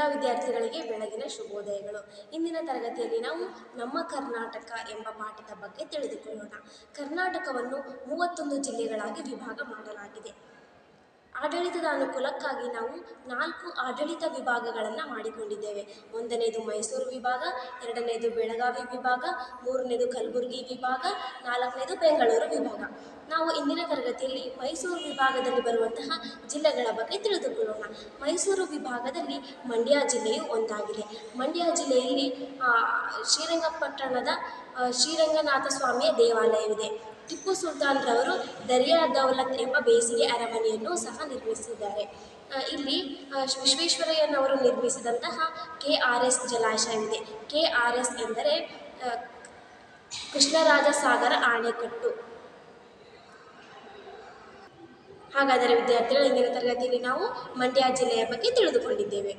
ಎಲ್ಲ ವಿದ್ಯಾರ್ಥಿಗಳಿಗೆ ಬೆಳಗಿನ ಶುಭೋದಯಗಳು. ಇಂದಿನ ತರಗತಿಯಲ್ಲಿ ನಾವು ನಮ್ಮ ಕರ್ನಾಟಕ ಎಂಬ ಪಾಠದ ಬಗ್ಗೆ ತಿಳಿದುಕೊಳ್ಳೋಣ. ಕರ್ನಾಟಕವನ್ನು ಮೂವತ್ತೊಂದು ಜಿಲ್ಲೆಗಳಾಗಿ ವಿಭಾಗ ಮಾಡಲಾಗಿದೆ. ಆಡಳಿತದ ಅನುಕೂಲಕ್ಕಾಗಿ ನಾವು ನಾಲ್ಕು ಆಡಳಿತ ವಿಭಾಗಗಳನ್ನು ಮಾಡಿಕೊಂಡಿದ್ದೇವೆ. ಒಂದನೇದು ಮೈಸೂರು ವಿಭಾಗ, ಎರಡನೇದು ಬೆಳಗಾವಿ ವಿಭಾಗ, ಮೂರನೇದು ಕಲಬುರಗಿ ವಿಭಾಗ, ನಾಲ್ಕನೇದು ಬೆಂಗಳೂರು ವಿಭಾಗ. ನಾವು ಇಂದಿನ ತರಗತಿಯಲ್ಲಿ ಮೈಸೂರು ವಿಭಾಗದಲ್ಲಿ ಬರುವಂತಹ ಜಿಲ್ಲೆಗಳ ಬಗ್ಗೆ ತಿಳಿದುಕೊಳ್ಳೋಣ. ಮೈಸೂರು ವಿಭಾಗದಲ್ಲಿ ಮಂಡ್ಯ ಜಿಲ್ಲೆಯು ಒಂದಾಗಿದೆ. ಮಂಡ್ಯ ಜಿಲ್ಲೆಯಲ್ಲಿ ಶ್ರೀರಂಗಪಟ್ಟಣದ ಶ್ರೀರಂಗನಾಥ ಸ್ವಾಮಿಯ ದೇವಾಲಯವಿದೆ. ಟಿಪ್ಪು ಸುಲ್ತಾನ್ರವರು ದರಿಯಾ ದೌಲತ್ ಎಂಬ ಬೇಸಿಗೆ ಅರಮನೆಯನ್ನು ಸಹ ನಿರ್ಮಿಸಿದ್ದಾರೆ. ಇಲ್ಲಿ ವಿಶ್ವೇಶ್ವರಯ್ಯನವರು ನಿರ್ಮಿಸಿದಂತಹ ಕೆ ಆರ್ ಎಸ್ ಜಲಾಶಯವಿದೆ. ಕೆ ಆರ್ ಎಸ್ ಎಂದರೆ ಕೃಷ್ಣರಾಜ ಸಾಗರ ಅಣೆಕಟ್ಟು ಹಾಗಾದರೆ ವಿದ್ಯಾರ್ಥಿಗಳು ಇಂದಿನ ತರಗತಿಯಲ್ಲಿ ನಾವು ಮಂಡ್ಯ ಜಿಲ್ಲೆಯ ಬಗ್ಗೆ ತಿಳಿದುಕೊಂಡಿದ್ದೇವೆ.